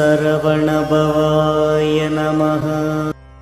சரவணபவாய நமக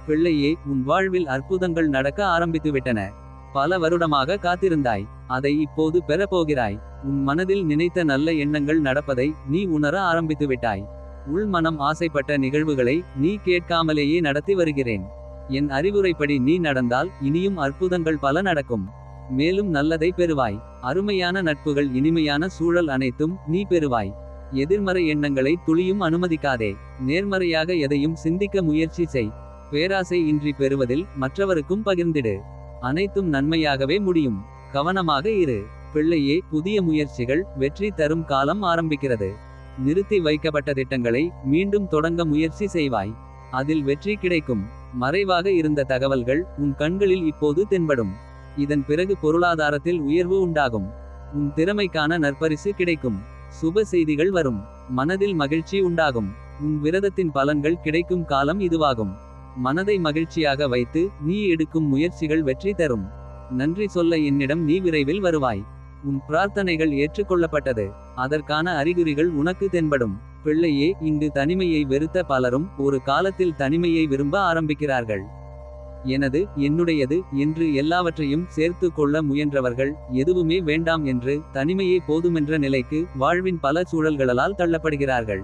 பிள்ளையே உன் வாழ்வில் அற்புதங்கள் நடக்க ஆரம்பித்துவிட்டன பல வருடமாக காத்திருந்தாய். அதை இப்போது பெறப்போகிறாய். உன் மனதில் நினைத்த நல்ல எண்ணங்கள் நடப்பதை நீ உணர ஆரம்பித்து விட்டாய். உள் மனம் ஆசைப்பட்ட நிகழ்வுகளை நீ கேட்காமலேயே நடத்தி வருகிறேன். என் அறிவுரைப்படி நீ நடந்தால் இனியும் அற்புதங்கள் பல நடக்கும். மேலும் நல்லதை பெறுவாய். அருமையான நட்புகள் இனிமையான சூழல் அனைத்தும் நீ பெறுவாய். எதிர்மறை எண்ணங்களை துளியும் அனுமதிக்காதே. நேர்மறையாக எதையும் சிந்திக்க முயற்சி செய். பேராசை இன்றி பெறுவதில் மற்றவருக்கும் பகிர்ந்திடு. அனைத்தும் நன்மையாகவே முடியும். கவனமாக இரு. பிள்ளையே புதிய முயற்சிகள் வெற்றி தரும் காலம் ஆரம்பிக்கிறது. நிறுத்தி வைக்கப்பட்ட திட்டங்களை மீண்டும் தொடங்க முயற்சி செய்வாய். அதில் வெற்றி கிடைக்கும். மறைவாக இருந்த தகவல்கள் உன் கண்களில் இப்போது தென்படும். இதன் பிறகு பொருளாதாரத்தில் உயர்வு உண்டாகும். உன் திறமைக்கான நற்பரிசு கிடைக்கும். சுப செய்திகள் வரும். மனதில் மகிழ்ச்சி உண்டாகும். உன் விரதத்தின் பலன்கள் கிடைக்கும் காலம் இதுவாகும். மனதை மகிழ்ச்சியாக வைத்து நீ எடுக்கும் முயற்சிகள் வெற்றி தரும். நன்றி சொல்ல என்னிடம் நீ விரைவில் வருவாய். உன் பிரார்த்தனைகள் ஏற்றுக்கொள்ளப்பட்டது. அதற்கான அறிகுறிகள் உனக்கு தென்படும். பிள்ளையே இங்கு தனிமையை வெறுத்த பலரும் ஒரு காலத்தில் தனிமையை விரும்ப ஆரம்பிக்கிறார்கள். எனது என்னுடையது என்று எல்லாவற்றையும் சேர்த்து கொள்ள முயன்றவர்கள் எதுவுமே வேண்டாம் என்று தனிமையே போதுமென்ற நிலைக்கு வாழ்வின் பல சூழல்களால் தள்ளப்படுகிறார்கள்.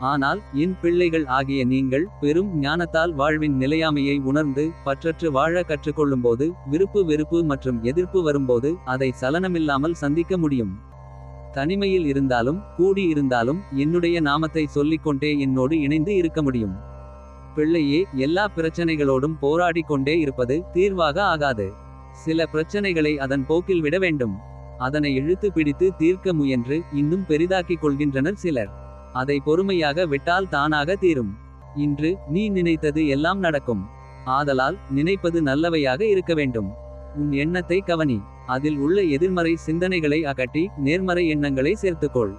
ஆனால் என் பிள்ளைகள் ஆகிய நீங்கள் பெரும் ஞானத்தால் வாழ்வின் நிலையாமையை உணர்ந்து பற்றற்று வாழ கற்றுக்கொள்ளும்போது விருப்பு வெறுப்பு மற்றும் எதிர்ப்பு வரும்போது அதை சலனமில்லாமல் சந்திக்க முடியும். தனிமையில் இருந்தாலும் கூடி இருந்தாலும் என்னுடைய நாமத்தை சொல்லிக்கொண்டே என்னோடு இணைந்து இருக்க முடியும். பிள்ளையே எல்லா பிரச்சனைகளோடும் போராடிக் கொண்டே இருப்பது தீர்வாக ஆகாது. சில பிரச்சனைகளை அதன் போக்கில் விட வேண்டும். அதனை இழுத்து பிடித்து தீர்க்க முயன்று இன்னும் பெரிதாக்கிக் கொள்கின்றனர் சிலர். அதை பொறுமையாக விட்டால் தானாக தீரும். இன்று நீ நினைத்தது எல்லாம் நடக்கும். ஆதலால் நினைப்பது நல்லவையாக இருக்க வேண்டும். உன் எண்ணத்தை கவனி. அதில் உள்ள எதிர்மறை சிந்தனைகளை அகட்டி நேர்மறை எண்ணங்களை சேர்த்துக்கொள்.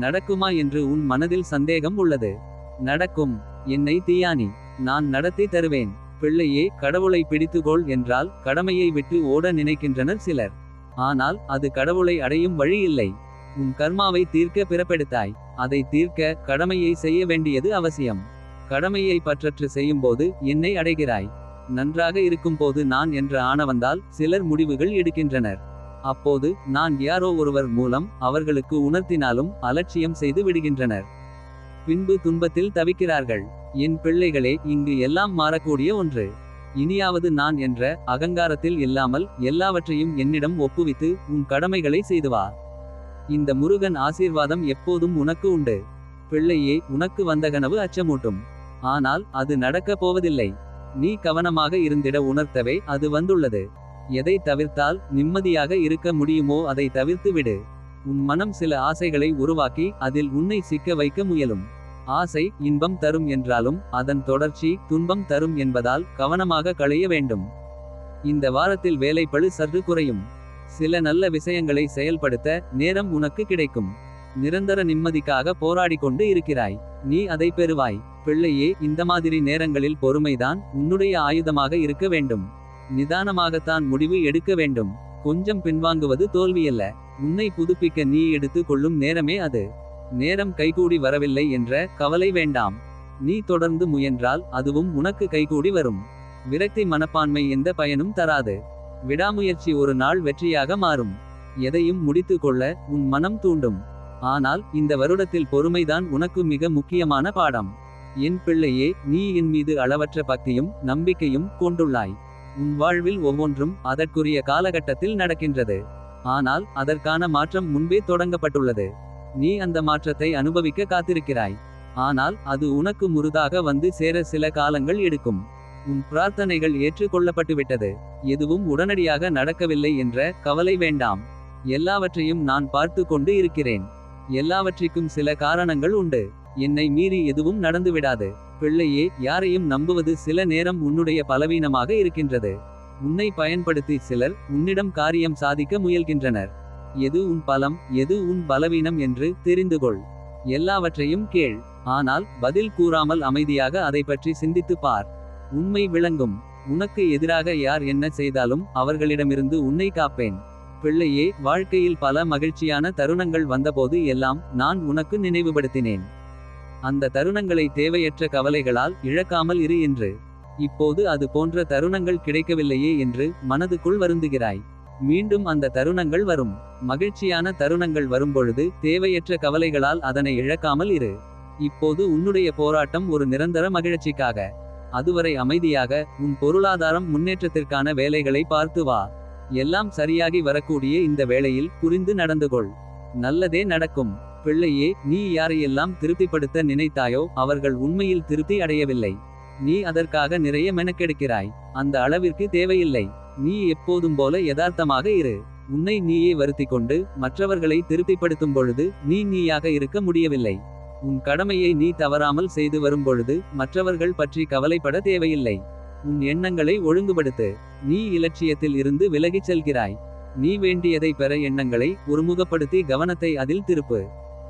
நடக்குமா என்று உன் மனதில் சந்தேகம் உள்ளது. நடக்கும். என்னை தீயானி. நான் நடத்தி தருவேன். பிள்ளையே கடவுளை பிடித்துகொள் என்றால் கடமையை விட்டு ஓட நினைக்கின்றனர் சிலர். ஆனால் அது கடவுளை அடையும் வழி இல்லை. உன் கர்மாவை தீர்க்க பிறப்பெடுத்தாய். அதை தீர்க்க கடமையை செய்ய வேண்டியது அவசியம். கடமையை பற்றற்று செய்யும்போது என்னை அடைகிறாய். நன்றாக இருக்கும்போது நான் என்ற ஆணவந்தால் சிலர் முடிவுகள் எடுக்கின்றனர். அப்போது நான் யாரோ ஒருவர் மூலம் அவர்களுக்கு உணர்த்தினாலும் அலட்சியம் செய்து விடுகின்றனர். பின்பு துன்பத்தில் தவிக்கிறார்கள். என் பிள்ளைகளே இங்கு எல்லாம் மாறக்கூடிய ஒன்று. இனியாவது நான் என்ற அகங்காரத்தில் இல்லாமல் எல்லாவற்றையும் என்னிடம் ஒப்புவித்து உன் கடமைகளை செய்துவா. இந்த முருகன் ஆசீர்வாதம் எப்போதும் உனக்கு உண்டு. பிள்ளையே உனக்கு வந்த கனவு அச்சமூட்டும். ஆனால் அது நடக்கப் போவதில்லை. நீ கவனமாக இருந்திட உணர்த்தவே அது வந்துள்ளது. எதை தவிர்த்தால் நிம்மதியாக இருக்க முடியுமோ அதை தவிர்த்து விடு உன் மனம் சில ஆசைகளை உருவாக்கி அதில் உன்னை சிக்க வைக்க முயலும். ஆசை இன்பம் தரும் என்றாலும் அதன் தொடர்ச்சி துன்பம் தரும் என்பதால் கவனமாக களைய வேண்டும். இந்த வாரத்தில் வேலைப்பளு சற்று குறையும். சில நல்ல விஷயங்களை செயல்படுத்த நேரம் உனக்கு கிடைக்கும். நிரந்தர நிம்மதிக்காக போராடிக்கொண்டு இருக்கிறாய். நீ அதை பெறுவாய். பிள்ளையே இந்த மாதிரி நேரங்களில் பொறுமைதான் உன்னுடைய ஆயுதமாக இருக்க வேண்டும். நிதானமாகத்தான் முடிவு எடுக்க வேண்டும். கொஞ்சம் பின்வாங்குவது தோல்வியல்ல. உன்னை புதுப்பிக்க நீ எடுத்து கொள்ளும் நேரமே அது. நேரம் கைகூடி வரவில்லை என்ற கவலை வேண்டாம். நீ தொடர்ந்து முயன்றால் அதுவும் உனக்கு கைகூடி வரும். விரக்தி மனப்பான்மை எந்த பயனும் தராது. விடாமுயற்சி ஒரு நாள் வெற்றியாக மாறும். எதையும் முடித்து கொள்ள உன் மனம் தூண்டும். ஆனால் இந்த வருடத்தில் பொறுமைதான் உனக்கு மிக முக்கியமான பாடம். என் பிள்ளையே நீ என் மீது அளவற்ற பக்தியும் நம்பிக்கையும் கொண்டுள்ளாய். உன் வாழ்வில் ஒவ்வொன்றும் அதற்குரிய காலகட்டத்தில் நடக்கின்றது. ஆனால் அதற்கான மாற்றம் முன்பே தொடங்கப்பட்டுள்ளது. நீ அந்த மாற்றத்தை அனுபவிக்க காத்திருக்கிறாய். ஆனால் அது உனக்கு முருதாக வந்து சேர சில காலங்கள் எடுக்கும். உன் பிரார்த்தனைகள் ஏற்றுக்கொள்ளப்பட்டுவிட்டது. எதுவும் உடனடியாக நடக்கவில்லை என்ற கவலை வேண்டாம். எல்லாவற்றையும் நான் பார்த்து கொண்டு இருக்கிறேன். எல்லாவற்றிற்கும் சில காரணங்கள் உண்டு. என்னை மீறி எதுவும் நடந்துவிடாது. பிள்ளையே யாரையும் நம்புவது சில நேரம் உன்னுடைய பலவீனமாக இருக்கின்றது. உன்னை பயன்படுத்தி சிலர் உன்னிடம் காரியம் சாதிக்க முயல்கின்றனர். எது உன் பலம் எது உன் பலவீனம் என்று தெரிந்து கொள். எல்லாவற்றையும் கேள். ஆனால் பதில் கூறாமல் அமைதியாக அதை பற்றி சிந்தித்துப் பார். உண்மை விளங்கும். உனக்கு எதிராக யார் என்ன செய்தாலும் அவர்களிடமிருந்து உன்னை காப்பேன். பிள்ளையே வாழ்க்கையில் பல மகிழ்ச்சியான தருணங்கள் வந்தபோது எல்லாம் நான் உனக்கு நினைவுபடுத்தினேன். அந்த தருணங்களை தேவையற்ற கவலைகளால் இழக்காமல் இரு என்று. இப்போது அது போன்ற தருணங்கள் கிடைக்கவில்லையே என்று மனதுக்குள் வருந்துகிறாய். மீண்டும் அந்த தருணங்கள் வரும். மகிழ்ச்சியான தருணங்கள் வரும்பொழுது தேவையற்ற கவலைகளால் அதனை இழக்காமல் இரு. இப்போது உன்னுடைய போராட்டம் ஒரு நிரந்தர மகிழ்ச்சிக்காக. அதுவரை அமைதியாக உன் பொருளாதாரம் முன்னேற்றத்திற்கான வேலைகளை பார்த்து வா. எல்லாம் சரியாகி வரக்கூடிய இந்த வேளையில் புரிந்து நடந்து கொள் நல்லதே நடக்கும். பிள்ளையே நீ யாரையெல்லாம் திருப்திப்படுத்த நினைத்தாயோ அவர்கள் உண்மையில் திருப்தி அடையவில்லை. நீ அதற்காக நிறைய மெனக்கெடுக்கிறாய். அந்த அளவிற்கு தேவையில்லை. நீ எப்போதும் போல யதார்த்தமாக இரு. உன்னை நீயே வருத்தி கொண்டு மற்றவர்களை திருப்திப்படுத்தும் பொழுது நீ நீயாக இருக்க முடியவில்லை. உன் கடமையை நீ தவறாமல் செய்து வரும்பொழுது மற்றவர்கள் பற்றி கவலைப்பட தேவையில்லை. உன் எண்ணங்களை ஒழுங்குபடுத்து. நீ இலட்சியத்தில் இருந்து விலகிச் செல்கிறாய். நீ வேண்டியதை பெற எண்ணங்களை ஒருமுகப்படுத்தி கவனத்தை அதில் திருப்பு.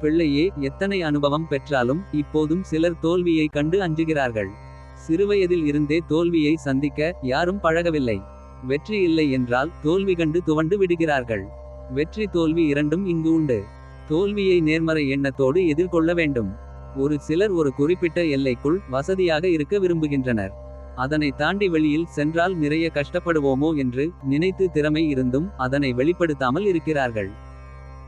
பிள்ளையே எத்தனை அனுபவம் பெற்றாலும் இப்போதும் சிலர் தோல்வியை கண்டு அஞ்சுகிறார்கள். சிறுவயதில் இருந்தே தோல்வியை சந்திக்க யாரும் பழகவில்லை. வெற்றி இல்லை என்றால் தோல்வி கண்டு துவண்டு விடுகிறார்கள். வெற்றி தோல்வி இரண்டும் இங்கு உண்டு. தோல்வியை நேர்மறை எண்ணத்தோடு எதிர்கொள்ள வேண்டும். ஒரு சிலர் ஒரு குறிப்பிட்ட எல்லைக்குள் வசதியாக இருக்க விரும்புகின்றனர். அதனை தாண்டி வெளியில் சென்றால் நிறைய கஷ்டப்படுவோமோ என்று நினைத்து திறமை இருந்தும் அதனை வெளிப்படுத்தாமல் இருக்கிறார்கள்.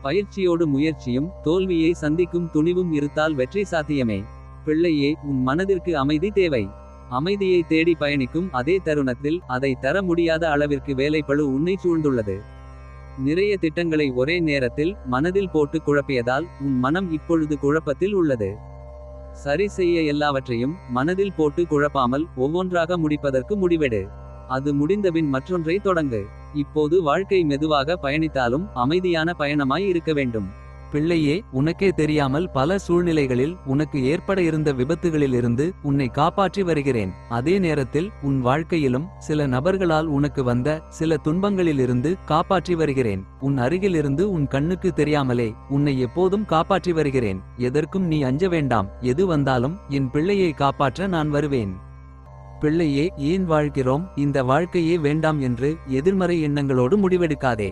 பயிற்சியோடு முயற்சியும் தோல்வியை சந்திக்கும் துணிவும் இருத்தால் வெற்றி சாத்தியமே. பிள்ளையே உன் மனதிற்கு அமைதி தேவை. அமைதியை தேடி பயணிக்கும் அதே தருணத்தில் அதை தர முடியாத அளவிற்கு வேலைப்பழு உன்னை சூழ்ந்துள்ளது. நிறைய திட்டங்களை ஒரே நேரத்தில் மனதில் போட்டு குழப்பியதால் உன் மனம் இப்பொழுது குழப்பத்தில் உள்ளது. சரி செய்ய எல்லாவற்றையும் மனதில் போட்டு குழப்பாமல் ஒவ்வொன்றாக முடிப்பதற்கு முடிவெடு. அது முடிந்தபின் மற்றொன்றை தொடங்கு. இப்போது வாழ்க்கை மெதுவாக பயணித்தாலும் அமைதியான பயணமாய் இருக்க வேண்டும். பிள்ளையே உனக்கே தெரியாமல் பல சூழ்நிலைகளில் உனக்கு ஏற்பட இருந்த விபத்துகளிலிருந்து உன்னை காப்பாற்றி வருகிறேன். அதே நேரத்தில் உன் வாழ்க்கையிலும் சில நபர்களால் உனக்கு வந்த சில துன்பங்களிலிருந்து காப்பாற்றி வருகிறேன். உன் அருகிலிருந்து உன் கண்ணுக்கு தெரியாமலே உன்னை எப்போதும் காப்பாற்றி வருகிறேன். எதற்கும் நீ அஞ்ச வேண்டாம். எது வந்தாலும் என் பிள்ளையை காப்பாற்ற நான் வருவேன். பிள்ளையே ஏன் வாழ்கிறோம்? இந்த வாழ்க்கையே வேண்டாம் என்று எதிர்மறை எண்ணங்களோடு முடிவெடுக்காதே.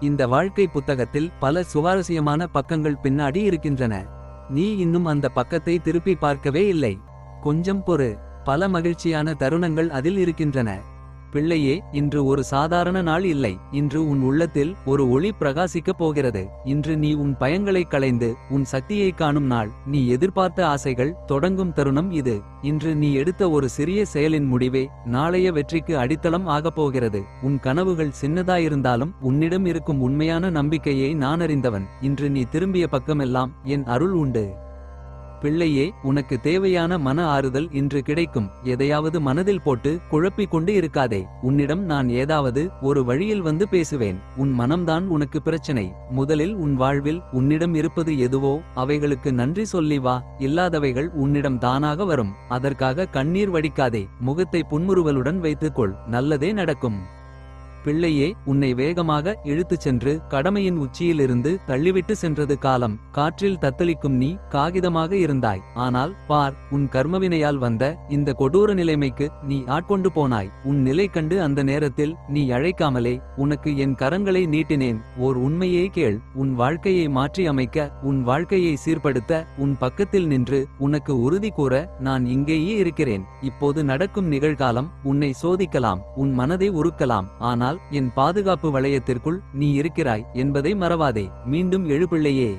இந்த வாழ்க்கை புத்தகத்தில் பல சுவாரஸ்யமான பக்கங்கள் பின்னாடி இருக்கின்றன. நீ இன்னும் அந்த பக்கத்தை திருப்பி பார்க்கவே இல்லை. கொஞ்சம் பொறு. பல மகிழ்ச்சியான தருணங்கள் அதில் இருக்கின்றன. பிள்ளையே இன்று ஒரு சாதாரண நாள் இல்லை. இன்று உன் உள்ளத்தில் ஒரு ஒளி பிரகாசிக்கப் போகிறது. இன்று நீ உன் பயங்களை களைந்து உன் சக்தியை காணும் நாள். நீ எதிர்பார்த்த ஆசைகள் தொடங்கும் தருணம் இது. இன்று நீ எடுத்த ஒரு சிறிய செயலின் முடிவே நாளைய வெற்றிக்கு அடித்தளம் ஆகப் போகிறது. உன் கனவுகள் சின்னதாயிருந்தாலும் உன்னிடம் இருக்கும் உண்மையான நம்பிக்கையை நான் அறிந்தவன். இன்று நீ திரும்பிய பக்கமெல்லாம் என் அருள் உண்டு. பிள்ளையே உனக்கு தேவையான மன ஆறுதல் இன்று கிடைக்கும். எதையாவது மனதில் போட்டு குழப்பிக் கொண்டு இருக்காதே. உன்னிடம் நான் ஏதாவது ஒரு வழியில் வந்து பேசுவேன். உன் மனம்தான் உனக்கு பிரச்சனை. முதலில் உன் வாழ்வில் உன்னிடம் இருப்பது எதுவோ அவைகளுக்கு நன்றி சொல்லி வா. இல்லாதவைகள் உன்னிடம் தானாக வரும். அதற்காக கண்ணீர் வடிக்காதே. முகத்தை புன்முறுவலுடன் வைத்துக்கொள். நல்லதே நடக்கும். பிள்ளையே உன்னை வேகமாக இழுத்துச் சென்று கடமையின் உச்சியிலிருந்து தள்ளிவிட்டு சென்றது காலம். காற்றில் தத்தளிக்கும் நீ காகிதமாக இருந்தாய். ஆனால் பார் உன் கர்மவினையால் வந்த இந்த கொடூர நிலைமைக்கு நீ ஆட்கொண்டு போனாய். உன் நிலை கண்டு அந்த நேரத்தில் நீ அழைக்காமலே உனக்கு என் கரங்களை நீட்டினேன். ஓர் உண்மையே கேள் உன் வாழ்க்கையை மாற்றி அமைக்க உன் வாழ்க்கையை சீர்படுத்த உன் பக்கத்தில் நின்று உனக்கு உறுதி கூற நான் இங்கேயே இருக்கிறேன். இப்போது நடக்கும் நிகழ்காலம் உன்னை சோதிக்கலாம் உன் மனதை உருக்கலாம். ஆனால் என் பாதுகாப்பு வளையத்திற்குள் நீ இருக்கிறாய் என்பதை மறவாதே. மீண்டும் எழுபிள்ளையே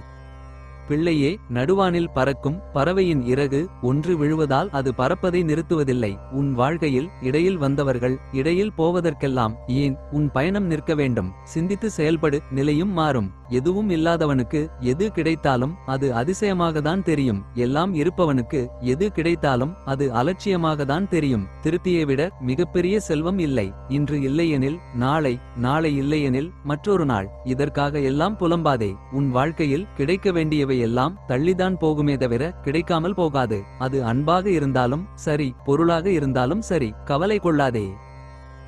பிள்ளையே நடுவானில் பறக்கும் பறவையின் இறகு ஒன்று விழுவதால் அது பறப்பதை நிறுத்துவதில்லை. உன் வாழ்க்கையில் இடையில் வந்தவர்கள் இடையில் போவதற்கெல்லாம் ஏன் உன் பயணம் நிற்க வேண்டும்? சிந்தித்து செயல்படு நிலையும் மாறும். எதுவும் இல்லாதவனுக்கு எது கிடைத்தாலும் அது அதிசயமாகத்தான் தெரியும். எல்லாம் இருப்பவனுக்கு எது கிடைத்தாலும் அது அலட்சியமாகத்தான் தெரியும். திருப்தியை விட மிகப்பெரிய செல்வம் இல்லை. இன்று இல்லையெனில் நாளை நாளை இல்லையெனில் மற்றொரு நாள். இதற்காக எல்லாம் புலம்பாதே. உன் வாழ்க்கையில் கிடைக்க வேண்டியவை எல்லாம் தள்ளிதான் போகுமே தவிர கிடைக்காமல் போகாது. அது அன்பாக இருந்தாலும் சரி பொருளாக இருந்தாலும் சரி கவலை கொள்ளாதே.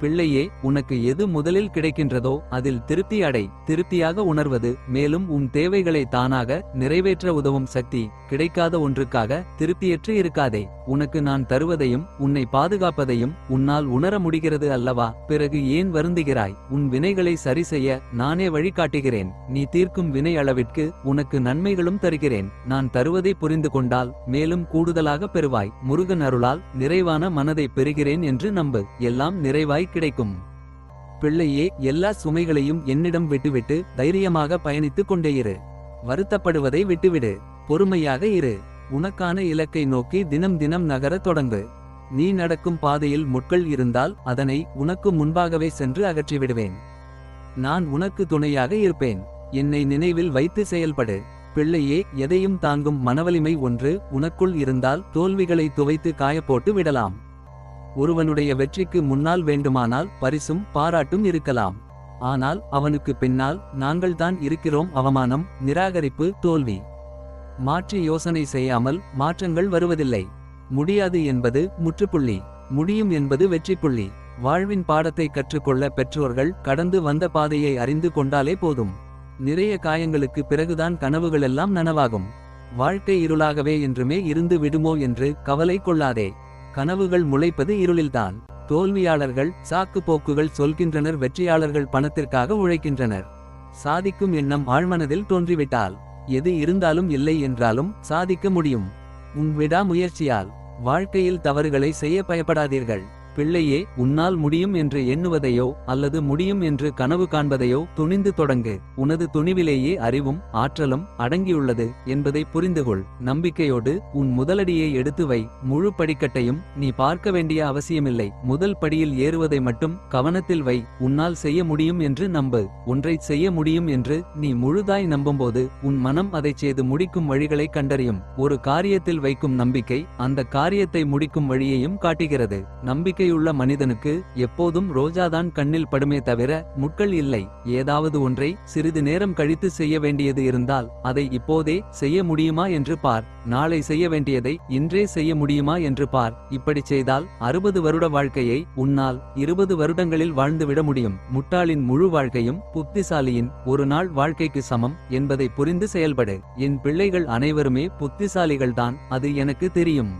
பிள்ளையே உனக்கு எது முதலில் கிடைக்கின்றதோ அதில் திருப்தி அடை. திருப்தியாக உணர்வது மேலும் உன் தேவைகளை தானாக நிறைவேற்ற உதவும் சக்தி. கிடைக்காத ஒன்றுக்காக திருப்தியற்று இருக்காதே. உனக்கு நான் தருவதையும் உன்னை பாதுகாப்பதையும் உன்னால் உணர முடிகிறது அல்லவா? பிறகு ஏன் வருந்துகிறாய்? உன் வினைகளை சரி செய்ய நானே வழிகாட்டுகிறேன். நீ தீர்க்கும் வினை அளவிற்கு உனக்கு நன்மைகளும் தருகிறேன். நான் தருவதை புரிந்து கொண்டால் மேலும் கூடுதலாக பெறுவாய். முருகன் அருளால் நிறைவான மனதை பெறுகிறேன் என்று நம்பு. எல்லாம் நிறைவாய் கிடைக்கும். பிள்ளையே எல்லா சுமைகளையும் என்னிடம் விட்டுவிட்டு தைரியமாக பயணித்துக் கொண்டே இரு. வருத்தப்படுவதை விட்டுவிடு. பொறுமையாக இரு. உனக்கான இலக்கை நோக்கி தினம் தினம் நகரத் தொடங்கு. நீ நடக்கும் பாதையில் முட்கள் இருந்தால் அதனை உனக்கு முன்பாகவே சென்று அகற்றிவிடுவேன். நான் உனக்கு துணையாக இருப்பேன். என்னை நினைவில் வைத்து செயல்படு. பிள்ளையே எதையும் தாங்கும் மனவலிமை ஒன்று உனக்குள் இருந்தால் தோல்விகளை துவைத்து காயப்போட்டு விடலாம். ஒருவனுடைய வெற்றிக்கு முன்னால் வேண்டுமானால் பரிசும் பாராட்டும் இருக்கலாம். ஆனால் அவனுக்கு பின்னால் நாங்கள்தான் இருக்கிறோம் அவமானம் நிராகரிப்பு தோல்வி. மாற்றி யோசனை செய்யாமல் மாற்றங்கள் வருவதில்லை. முடியாது என்பது முற்றுப்புள்ளி முடியும் என்பது வெற்றிப்புள்ளி. வாழ்வின் பாடத்தை கற்றுக்கொள்ள பெற்றோர்கள் கடந்து வந்த பாதையை அறிந்து கொண்டாலே போதும். நிறைய காயங்களுக்கு பிறகுதான் கனவுகளெல்லாம் நனவாகும். வாழ்க்கை இருளாகவே என்றுமே இருந்து விடுமோ என்று கவலை கொள்ளாதே. கனவுகள் முளைப்பது இருளில்தான். தோல்வியாளர்கள் சாக்கு போக்குகள் சொல்கின்றனர் வெற்றியாளர்கள் பணத்திற்காக உழைக்கின்றனர். சாதிக்கும் எண்ணம் ஆழ்மனதில் தோன்றிவிட்டால் எது இருந்தாலும் இல்லை என்றாலும் சாதிக்க முடியும். உன் விடாமுயற்சியால் வாழ்க்கையில் தவறுகளை செய்ய பயப்படாதீர்கள். பிள்ளையே உன்னால் முடியும் என்று எண்ணுவதையோ அல்லது முடியும் என்று கனவு காண்பதையோ துணிந்து தொடங்கு. உனது துணிவிலேயே அறிவும் ஆற்றலும் அடங்கியுள்ளது என்பதை புரிந்துகொள். நம்பிக்கையோடு உன் முதலடியை எடுத்து வை. முழு படிக்கட்டையும் நீ பார்க்க வேண்டிய அவசியமில்லை. முதல் படியில் ஏறுவதை மட்டும் கவனத்தில் வை. உன்னால் செய்ய முடியும் என்று நம்பு. ஒன்றை செய்ய முடியும் என்று நீ முழுதாய் நம்பும்போது உன் மனம் அதைச் செய்து முடிக்கும் வழிகளை கண்டறியும். ஒரு காரியத்தில் வைக்கும் நம்பிக்கை அந்த காரியத்தை முடிக்கும் வழியையும் காட்டுகிறது. நம்பிக்கை நம்பிக்கையுள்ள மனிதனுக்கு எப்போதும் ரோஜாதான் கண்ணில் படுமே தவிர முட்கள் இல்லை. ஏதாவது ஒன்றை சிறிது நேரம் கழித்து செய்ய வேண்டியது இருந்தால் அதை இப்போதே செய்ய முடியுமா என்று பார். நாளை செய்ய வேண்டியதை இன்றே செய்ய முடியுமா என்று பார். இப்படி செய்தால் அறுபது வருட வாழ்க்கையை உன்னால் இருபது வருடங்களில் வாழ்ந்துவிட முடியும். முட்டாளின் முழு வாழ்க்கையும் புத்திசாலியின் ஒரு நாள் வாழ்க்கைக்கு சமம் என்பதை புரிந்து செயல்படு. என் பிள்ளைகள் அனைவருமே புத்திசாலிகள்தான் அது எனக்கு தெரியும்.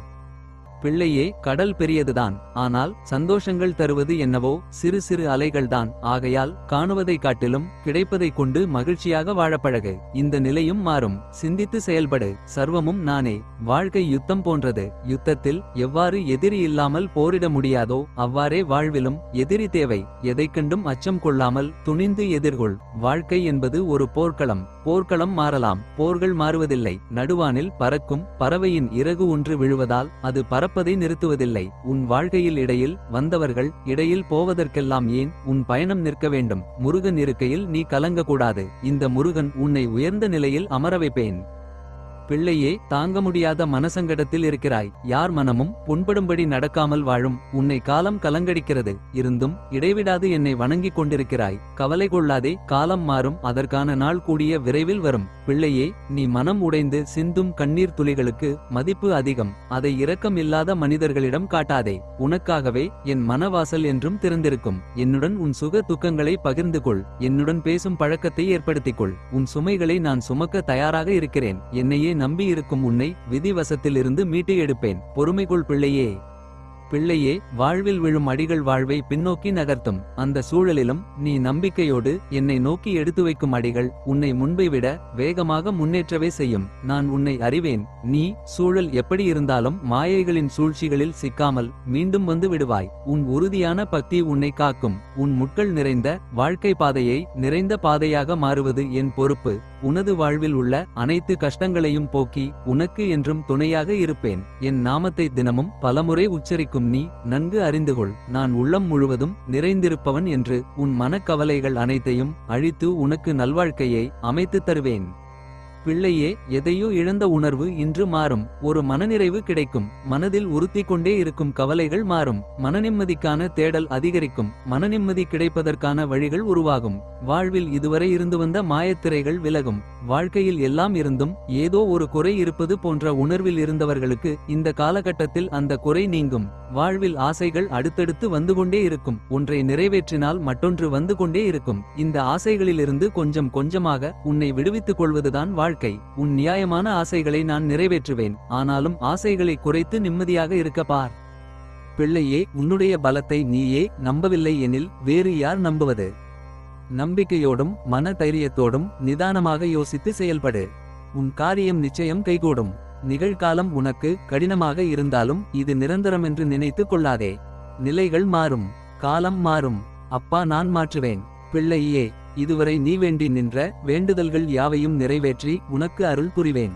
பிள்ளையே கடல் பெரியதுதான். ஆனால் சந்தோஷங்கள் தருவது என்னவோ சிறு சிறு அலைகள்தான். ஆகையால் காணுவதை காட்டிலும் கிடைப்பதைக் கொண்டு மகிழ்ச்சியாக வாழப்பழகு இந்த நிலையும் மாறும். சிந்தித்து செயல்படு. சர்வமும் நானே. வாழ்க்கை யுத்தம் போன்றது. யுத்தத்தில் எவ்வாறு எதிரி இல்லாமல் போரிட முடியாதோ அவ்வாறே வாழ்விலும் எதிரி தேவை. எதைக் கண்டும் அச்சம் கொள்ளாமல் துணிந்து எதிர்கொள். வாழ்க்கை என்பது ஒரு போர்க்களம். போர்க்களம் மாறலாம். போர்கள் மாறுவதில்லை. நடுவானில் பறக்கும் பறவையின் இறகு ஒன்று விழுவதால் அது பறப்பதை நிறுத்துவதில்லை. உன் வாழ்க்கையில் இடையில் வந்தவர்கள் இடையில் போவதற்கெல்லாம் ஏன் உன் பயணம் நிற்க வேண்டும். முருகன் இருக்கையில் நீ கலங்கக்கூடாது. இந்த முருகன் உன்னை உயர்ந்த நிலையில் அமர வைப்பேன். பிள்ளையே தாங்க முடியாத மனசங்கடத்தில் இருக்கிறாய். யார் மனமும் புண்படும்படி நடக்காமல் வாழும். உன்னை காலம் கலங்கடிக்கிறது. இருந்தும் இடைவிடாது என்னை வணங்கிக் கொண்டிருக்கிறாய். கவலை கொள்ளாதே காலம் மாறும். அதற்கான நாள் கூடிய விரைவில் வரும். பிள்ளையே நீ மனம் உடைந்து சிந்தும் கண்ணீர் துளிகளுக்கு மதிப்பு அதிகம். அதை இரக்கம் இல்லாத மனிதர்களிடம் காட்டாதே. உனக்காகவே என் மனவாசல் என்றும் திறந்திருக்கும். என்னுடன் உன் சுக துக்கங்களை பகிர்ந்து கொள் என்னுடன் பேசும் பழக்கத்தை ஏற்படுத்திக் கொள் உன் சுமைகளை நான் சுமக்க தயாராக இருக்கிறேன். என்னையே நம்பி இருக்கும் உன்னை விதிவசத்திலிருந்து மீட்டு எடுப்பேன் பொறுமைக்குள் பிள்ளையே. பிள்ளையே வாழ்வில் விழும் அடிகள் வாழ்வை பின்னோக்கி நகர்த்தும். அந்த சூழலிலும் நீ நம்பிக்கையோடு என்னை நோக்கி எடுத்து வைக்கும் அடிகள் உன்னை முன்பை விட வேகமாக முன்னேற்றவே செய்யும். நான் உன்னை அறிவேன். நீ சூழல் எப்படி இருந்தாலும் மாயைகளின் சூழ்ச்சிகளில் சிக்காமல் மீண்டும் வந்து விடுவாய். உன் உறுதியான பக்தி உன்னை காக்கும். உன் முட்கள் நிறைந்த வாழ்க்கை பாதையை நிறைந்த பாதையாக மாறுவது என் பொறுப்பு. உனது வாழ்வில் உள்ள அனைத்து கஷ்டங்களையும் போக்கி உனக்கு என்றும் துணையாக இருப்பேன். என் நாமத்தை தினமும் பலமுறை உச்சரிக்கும் நீ நன்கு அறிந்துகொள் நான் உள்ளம் முழுவதும் நிறைந்திருப்பவன் என்று உன் மனக்கவலைகள் அனைத்தையும் அழித்து உனக்கு நல்வாழ்க்கையை அமைத்துத் தருவேன். பிள்ளையே எதையோ இழந்த உணர்வு இன்று மாறும். ஒரு மனநிறைவு கிடைக்கும். மனதில் உறுத்தி கொண்டே இருக்கும் கவலைகள் மாறும். மனநிம்மதிக்கான தேடல் அதிகரிக்கும். மனநிம்மதி கிடைப்பதற்கான வழிகள் உருவாகும். வாழ்வில் இதுவரை இருந்து வந்த மாயத்திரைகள் விலகும். வாழ்க்கையில் எல்லாம் இருந்தும் ஏதோ ஒரு குறை இருப்பது போன்ற உணர்வில் இருந்தவர்களுக்கு இந்த காலகட்டத்தில் அந்த குறை நீங்கும். வாழ்வில் ஆசைகள் அடுத்தடுத்து வந்து கொண்டே இருக்கும். ஒன்றை நிறைவேற்றினால் மற்றொன்று வந்து கொண்டே இருக்கும். இந்த ஆசைகளிலிருந்து கொஞ்சம் கொஞ்சமாக உன்னை விடுவித்துக் கொள்வதுதான் வாழ்க்கை. உன் நியாயமான ஆசைகளை நான் நிறைவேற்றுவேன். ஆனாலும் ஆசைகளை குறைத்து நிம்மதியாக இருக்க பார். பிள்ளையே உன்னுடைய பலத்தை நீயே நம்பவில்லை எனில் வேறு யார் நம்புவது? நம்பிக்கையோடும் மன தைரியத்தோடும் நிதானமாக யோசித்து செயல்படு. உன் காரியம் நிச்சயம் கைகூடும். நிகழ்காலம் உனக்கு கடினமாக இருந்தாலும் இது நிரந்தரமென்று நினைத்து கொள்ளாதே. நிலைகள் மாறும். காலம் மாறும். அப்பா நான் மாற்றுவேன். பிள்ளையே இதுவரை நீ வேண்டி நின்ற வேண்டுதல்கள் யாவையும் நிறைவேற்றி உனக்கு அருள் புரிவேன்.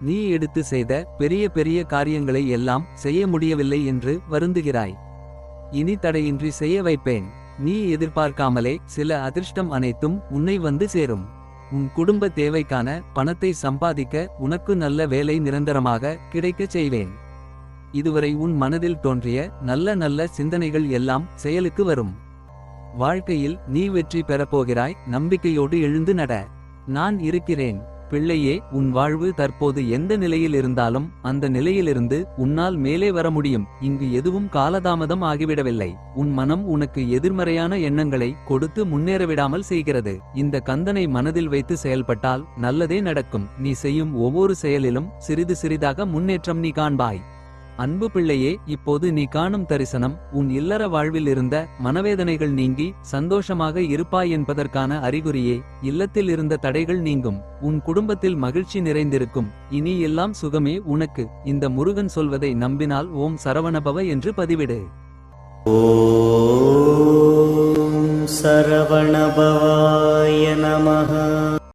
நீ எடுத்து செய்த பெரிய பெரிய காரியங்களை எல்லாம் செய்ய முடியவில்லை என்று வருந்துகிறாய். இனி தடையின்றி செய்ய வைப்பேன். நீ எதிர்பார்க்காமலே சில அதிர்ஷ்டம் அனைத்தும் உன்னை வந்து சேரும். உன் குடும்ப தேவைக்கான பணத்தை சம்பாதிக்க உனக்கு நல்ல வேலை நிரந்தரமாக கிடைக்கச் செய்வேன். இதுவரை உன் மனதில் தோன்றிய நல்ல நல்ல சிந்தனைகள் எல்லாம் செயலுக்கு வரும். வாழ்க்கையில் நீ வெற்றி பெறப்போகிறாய் நம்பிக்கையோடு எழுந்து நட. நான் இருக்கிறேன். பிள்ளையே உன் வாழ்வு தற்போது எந்த நிலையில் இருந்தாலும் அந்த நிலையிலிருந்து உன்னால் மேலே வர முடியும். இங்கு எதுவும் காலதாமதம் ஆகிவிடவில்லை. உன் மனம் உனக்கு எதிர்மறையான எண்ணங்களை கொடுத்து முன்னேறவிடாமல் செய்கிறது. இந்த கந்தனை மனதில் வைத்து செயல்பட்டால் நல்லதே நடக்கும். நீ செய்யும் ஒவ்வொரு செயலிலும் சிறிது சிறிதாக முன்னேற்றம் நீ காண்பாய். அன்பு பிள்ளையே இப்போது நீ காணும் தரிசனம் உன் இல்லற வாழ்வில் இருந்த மனவேதனைகள் நீங்கி சந்தோஷமாக இருப்பாய் என்பதற்கான அறிகுறியே இல்லத்தில் இருந்த தடைகள் நீங்கும் உன் குடும்பத்தில் மகிழ்ச்சி நிறைந்திருக்கும் இனி எல்லாம் சுகமே உனக்கு இந்த முருகன் சொல்வதை நம்பினால் ஓம் சரவணபவ என்று பதிவிடு. ஓம் சரவணபவாய நமக